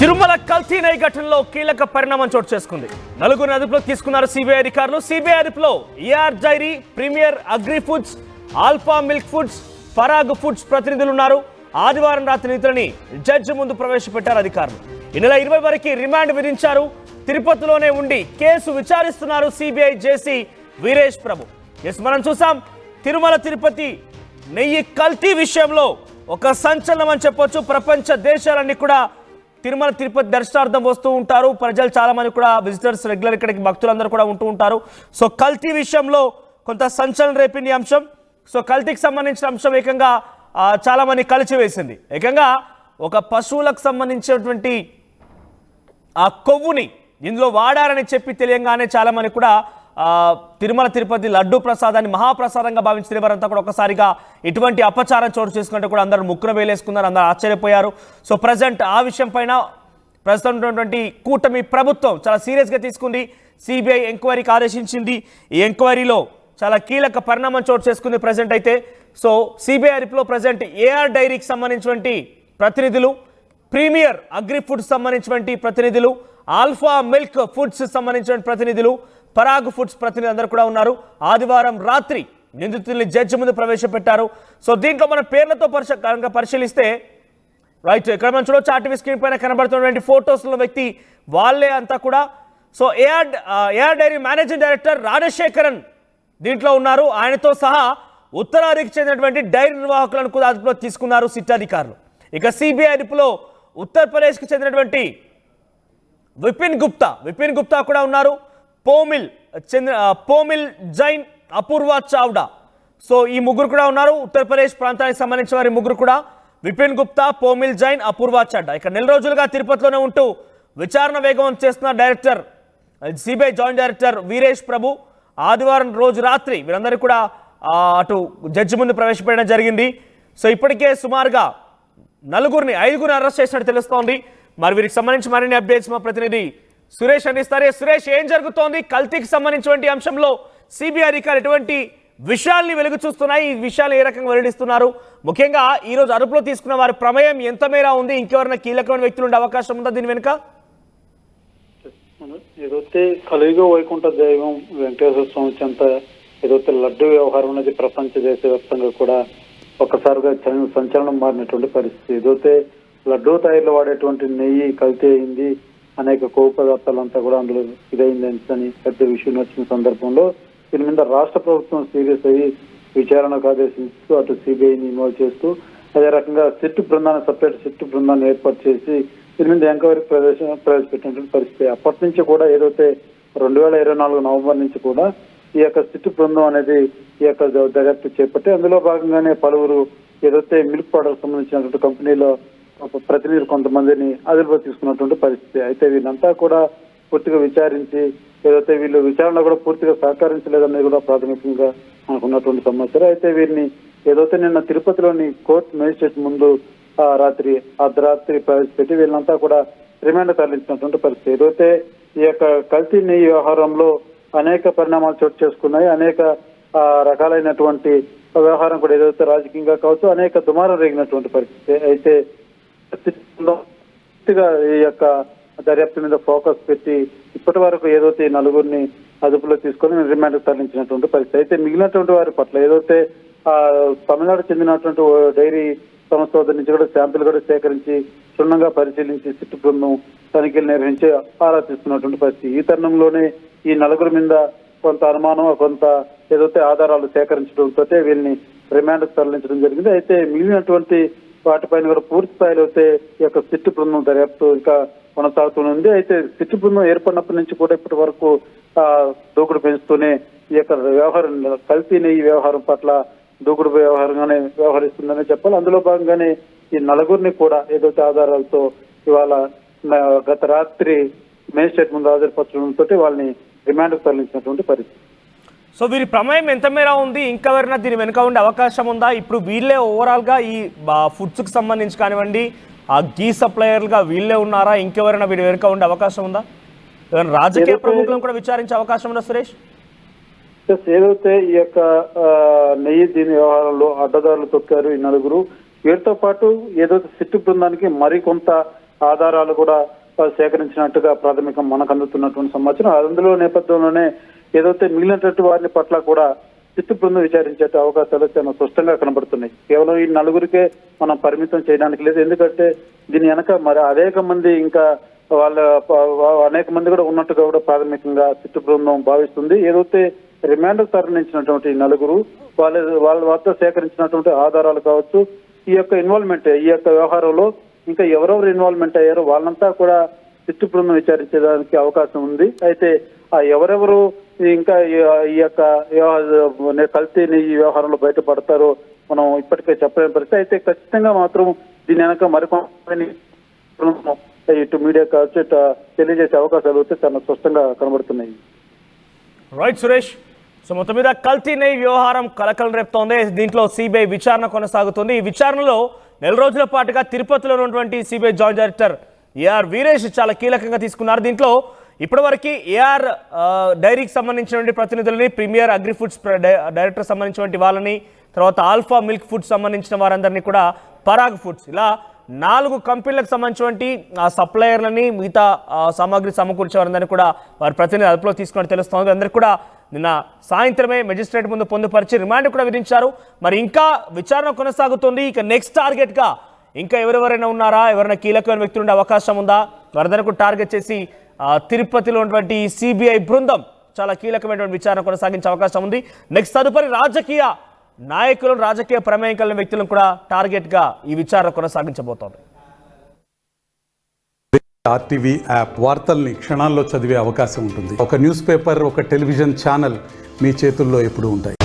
తిరుమల కల్తీ నై ఘటనలో కీలక పరిణామం చోటు చేసుకుంది. నలుగురు అదుపులో తీసుకున్నారు సిబిఐ అధికారులు. సిబిఐ అదుపులో AR dairy premier agri foods alpha milk foods Parag foods ప్రతినిధులు ఉన్నారు. ఆదివారం రాత్రి నిధులని జడ్జి ముందు ప్రవేశపెట్టారు అధికారులు. ఈ నెల ఇరవై వరకు రిమాండ్ విధించారు. తిరుపతిలోనే ఉండి కేసు విచారిస్తున్నారు CBI JC Veeresh Prabhu. Yes మనం చూసాం. తిరుమల తిరుపతి నెయ్యి కల్తీ విషయంలో ఒక సంచలనం అని చెప్పొచ్చు. ప్రపంచ దేశాలన్నీ కూడా తిరుమల తిరుపతి దర్శనార్థం వస్తూ ఉంటారు. ప్రజలు చాలామంది కూడా విజిటర్స్ రెగ్యులర్ ఇక్కడికి భక్తులందరూ కూడా ఉంటూ ఉంటారు. సో కల్తీ విషయంలో కొంత సంచలనం రేపింది అంశం. సో కల్తీకి సంబంధించిన అంశం ఏకంగా చాలామంది కలిచివేసింది. ఏకంగా ఒక పశువులకు సంబంధించినటువంటి ఆ కొవ్వుని ఇందులో వాడారని చెప్పి తెలియంగానే చాలామంది కూడా తిరుమల తిరుపతి లడ్డూ ప్రసాదాన్ని మహాప్రసాదంగా భావించిన వారంతా కూడా ఒకసారిగా ఇటువంటి అపచారం చోటు చేసుకుంటే కూడా అందరూ ముక్కున వేలేసుకున్నారు అందరూ ఆశ్చర్యపోయారు. సో ప్రజెంట్ ఆ విషయం పైన ప్రస్తుతం ఉన్నటువంటి కూటమి ప్రభుత్వం చాలా సీరియస్గా తీసుకుంది. సిబిఐ ఎంక్వైరీకి ఆదేశించింది. ఈ ఎంక్వైరీలో చాలా కీలక పరిణామం చోటు చేసుకుంది ప్రజెంట్ అయితే. సో సిబిఐ రిప్లో ప్రజెంట్ ఏఆర్ డైరీకి సంబంధించినటువంటి ప్రతినిధులు ప్రీమియర్ అగ్రి ఫుడ్స్ సంబంధించినటువంటి ప్రతినిధులు ఆల్ఫా మిల్క్ ఫుడ్స్ సంబంధించిన ప్రతినిధులు పరాగ్ ఫుడ్స్ ప్రతినిధి అందరూ కూడా ఉన్నారు. ఆదివారం రాత్రి నిందితుల్ని జడ్జి ముందు ప్రవేశపెట్టారు. సో దీంట్లో మన పేర్లతో పరిశ పరిశీలిస్తే రైట్ ఇక్కడ మనం చూడవచ్చు ఆర్టీవీ స్క్రీన్ పైన కనబడుతున్నటువంటి ఫోటోస్లో వ్యక్తి వాళ్ళే అంతా కూడా. So AR AR dairy managing director Rajasekharan దీంట్లో ఉన్నారు. ఆయనతో సహా ఉత్తరాదికి చెందినటువంటి డైరీ నిర్వాహకులను కూడా అదుపులో తీసుకున్నారు సిట్ అధికారులు. ఇక సిబిఐ అదుపులో ఉత్తరప్రదేశ్కి చెందినటువంటి విపిన్ గుప్తా విపిన్ గుప్తా కూడా ఉన్నారు. పోమిల్ చెందిన పోమిల్ జైన్ అపూర్వ చావ్డా. సో ఈ ముగ్గురు కూడా ఉన్నారు. ఉత్తరప్రదేశ్ ప్రాంతానికి సంబంధించిన వారి ముగ్గురు కూడా. విపిన్ గుప్తా పోమిల్ జైన్ అపూర్వ చాడ్డా ఇక నెల రోజులుగా తిరుపతిలోనే ఉంటూ విచారణ వేగవంతం చేస్తున్న director CBI joint director Veeresh Prabhu ఆదివారం రోజు రాత్రి వీరందరూ కూడా అటు జడ్జి ముందు ప్రవేశపెట్టడం జరిగింది. సో ఇప్పటికే సుమారుగా నలుగురిని ఐదుగురిని అరెస్ట్ చేసినట్టు తెలుస్తోంది. మరి వీరికి సంబంధించి మరిన్ని అప్డేట్స్ మా ప్రతినిధి సురేష్ అందిస్తారే సురేష్ ఏం జరుగుతోంది? కల్తీకి సంబంధించినటువంటి అంశంలో సిబిఐ అధికారులు ఎటువంటి విషయాల్ని వెలుగు చూస్తున్నాయి. ఈ విషయాలు ఏ రకంగా వెల్లడిస్తున్నారు? ముఖ్యంగా ఈరోజు అదుపులో తీసుకున్న వారి ప్రమేయం ఎంత మేర ఉంది? ఇంకెవరైనా కీలకమైన వ్యక్తులు ఉండే అవకాశం ఉందా దీని వెనుక? ఏదైతే కలియుగ వైకుంఠ దైవం వెంకటేశ్వర స్వామి చెంత ఏదైతే లడ్డు వ్యవహారం అనేది ప్రపంచ దేశవ్యాప్తంగా కూడా ఒక్కసారిగా సంచలనం మారినటువంటి పరిస్థితి. ఏదైతే లడ్డూ తయారీలో వాడేటువంటి నెయ్యి కల్తీ అయింది అనేక కొవ్వు పదార్థాలంతా కూడా అందులో ఇదైందని పెద్ద విషయం వచ్చిన సందర్భంలో దీని మీద రాష్ట్ర ప్రభుత్వం సీరియస్ అయ్యి విచారణకు ఆదేశిస్తూ అటు సిబిఐని ఇన్వాల్వ్ చేస్తూ అదే రకంగా సిట్టు బృందాన్ని సపరేట్ సిట్టు బృందాన్ని ఏర్పాటు చేసి దీని మీద ఎంక్వైరీ ప్రవేశ ప్రవేశపెట్టినటువంటి పరిస్థితి. అప్పటి నుంచి కూడా ఏదైతే రెండు వేల ఇరవై నాలుగు నవంబర్ నుంచి కూడా ఈ యొక్క సిట్టు బృందం అనేది ఈ యొక్క దర్యాప్తు చేపట్టి అందులో భాగంగానే పలువురు ఏదైతే మిల్క్ పౌడర్ సంబంధించినటువంటి కంపెనీలో ప్రతినిధులు కొంతమందిని అదుపులో తీసుకున్నటువంటి పరిస్థితి. అయితే వీళ్ళంతా కూడా పూర్తిగా విచారించి ఏదైతే వీళ్ళు విచారణ కూడా పూర్తిగా సహకరించలేదనేది కూడా ప్రాథమికంగా మనకు ఉన్నటువంటి సమాచారం అయితే వీరిని ఏదైతే నిన్న తిరుపతిలోని కోర్టు మేజిస్ట్రేట్ ముందు ఆ, రాత్రి అర్ధరాత్రి ప్రవేశపెట్టి వీళ్ళంతా కూడా రిమాండ్ తరలించినటువంటి పరిస్థితి. ఏదైతే ఈ యొక్క కల్తీ నెయ్యి వ్యవహారంలో అనేక పరిణామాలు చోటు చేసుకున్నాయి అనేక రకాలైనటువంటి వ్యవహారం కూడా ఏదైతే రాజకీయంగా కావచ్చు అనేక దుమారం రేగినటువంటి పరిస్థితి. అయితే ఈ యొక్క దర్యాప్తు మీద ఫోకస్ పెట్టి ఇప్పటి వరకు ఏదైతే నలుగురిని అదుపులో తీసుకొని రిమాండ్ తరలించినటువంటి పరిస్థితి. అయితే మిగిలినటువంటి వారి పట్ల ఏదైతే ఆ తమిళనాడు చెందినటువంటి డైరీ సంస్థ నుంచి కూడా శాంపిల్ కూడా సేకరించి క్షుణ్ణంగా పరిశీలించి సిట్టు బృందం తనిఖీలు నిర్వహించి ఆరాధిస్తున్నటువంటి పరిస్థితి. ఈ తరుణంలోనే ఈ నలుగురి మీద కొంత అనుమానం కొంత ఏదైతే ఆధారాలు సేకరించడంతో వీళ్ళని రిమాండ్ తరలించడం జరిగింది. అయితే మిగిలినటువంటి వాటిపైన కూడా పూర్తి స్థాయిలో అయితే ఈ యొక్క సిట్టు బృందం దర్యాప్తు ఇంకా కొనసాగుతుంది అయితే సిట్టు బృందం ఏర్పడినప్పటి నుంచి కూడా ఇప్పటి వరకు ఆ, దూకుడు పెంచుతూనే ఈ యొక్క వ్యవహారం కల్తీని ఈ వ్యవహారం పట్ల దూకుడు వ్యవహారంగానే వ్యవహరిస్తుందనే చెప్పాలి. అందులో భాగంగానే ఈ నలుగురిని కూడా ఏదో ఆధారాలతో ఇవాళ గత రాత్రి మేజిస్ట్రేట్ ముందు హాజరుపరచడంతో వాళ్ళని రిమాండ్కు తరలించినటువంటి పరిస్థితి. సో వీరి ప్రమేయం ఎంత మేర ఉంది? ఇంకెవరైనా దీని వెనుక ఉండే అవకాశం ఉందా? ఇప్పుడు వీళ్ళే ఓవరాల్గా ఈ ఫుడ్స్కి సంబంధించి కానివ్వండి ఆ గీ సప్లయర్లుగా వీళ్ళే ఉన్నారా? ఇంకెవరైనా వీరి వెనుక ఉండే అవకాశం ఉందా? రాజకీయ ప్రముఖులను కూడా విచారించే అవకాశం ఉందా సురేష్? ఏదైతే ఈ యొక్క నెయ్యి దీని వ్యవహారంలో అడ్డదారులు తొక్కారు ఈ నలుగురు వీరితో పాటు ఏదైతే సిట్టు బృందానికి మరికొంత ఆధారాలు కూడా సేకరించినట్టుగా ప్రాథమికం మనకు అందుతున్నటువంటి సమాచారం. అందులో నేపథ్యంలోనే ఏదైతే మిగిలినటువంటి వారిని పట్ల కూడా చిత్తు బృందం విచారించే అవకాశాలు చాలా స్పష్టంగా కనబడుతున్నాయి. కేవలం ఈ నలుగురికే మనం పరిమితం చేయడానికి లేదు. ఎందుకంటే దీని వెనక మరి అనేక మంది ఇంకా వాళ్ళ అనేక మంది కూడా ఉన్నట్టుగా కూడా ప్రాథమికంగా చిత్తు బృందం భావిస్తుంది. ఏదైతే రిమాండ్ తరలించినటువంటి నలుగురు వాళ్ళ వాళ్ళ వద్ద సేకరించినటువంటి ఆధారాలు కావచ్చు ఈ యొక్క ఇన్వాల్వ్మెంట్ ఈ యొక్క వ్యవహారంలో ఇంకా ఎవరెవరు ఇన్వాల్వ్మెంట్ అయ్యారో వాళ్ళంతా కూడా చిత్తు బృందం విచారించడానికి అవకాశం ఉంది. అయితే ఆ ఎవరెవరు ఇంకా ఈ- ఈ యొక్క కల్తీని ఈ వ్యవహారంలో బయటపడతారో మనం ఇప్పటికే చెప్పలేని పరిస్థితి. అయితే ఖచ్చితంగా మాత్రం దీని వెనక మరికొని ఇటు మీడియా కావచ్చు ఇటు తెలియజేసే అవకాశాలు అయితే చాలా స్పష్టంగా కనబడుతున్నాయి. రైట్ సురేష్. సో మొత్తం మీద కల్తీ నెయ్యి వ్యవహారం కలకలం రేపుతోంది. దీంట్లో సిబిఐ విచారణ కొనసాగుతుంది. ఈ విచారణలో నెల రోజుల పాటుగా తిరుపతిలో ఉన్నటువంటి CBI joint director AR Veeresh చాలా కీలకంగా తీసుకున్నారు. దీంట్లో ఇప్పటివరకు ఏఆర్ డైరీకి సంబంధించినటువంటి ప్రతినిధులని ప్రీమియర్ అగ్రి ఫుడ్స్ డైరెక్టర్ సంబంధించినటువంటి వాళ్ళని తర్వాత ఆల్ఫా మిల్క్ ఫుడ్స్ సంబంధించిన వారందరినీ కూడా పరాగ్ ఫుడ్స్ ఇలా నాలుగు కంపెనీలకు సంబంధించినటువంటి ఆ సప్లయర్లని మిగతా సామాగ్రి సమకూర్చే వారందరినీ కూడా వారి ప్రతినిధి అదుపులో తీసుకుని తెలుస్తోంది. అందరికీ కూడా నిన్న సాయంత్రమే మెజిస్ట్రేట్ ముందు పొందుపరిచి రిమాండ్ కూడా విధించారు. మరి ఇంకా విచారణ కొనసాగుతుంది. ఇక నెక్స్ట్ టార్గెట్గా ఇంకా ఎవరెవరైనా ఉన్నారా? ఎవరైనా కీలకమైన వ్యక్తులు ఉండే అవకాశం ఉందా? వారందరినీ కూడా టార్గెట్ చేసి తిరుపతిలో ఉన్నటువంటి సిబిఐ బృందం చాలా కీలకమైనటువంటి విచారణ కొనసాగించే అవకాశం ఉంది. నెక్స్ట్ తదుపరి రాజకీయ నాయకులను రాజకీయ ప్రమేయం కలిగిన వ్యక్తులను కూడా టార్గెట్గా ఈ విచారణ కొనసాగించబోతోంది. ఆర్టీవీ యాప్ వార్తల్ని క్షణాల్లో చదివే అవకాశం ఉంటుంది. ఒక న్యూస్ పేపర్ ఒక టెలివిజన్ ఛానల్ మీ చేతుల్లో ఎప్పుడు ఉంటాయి.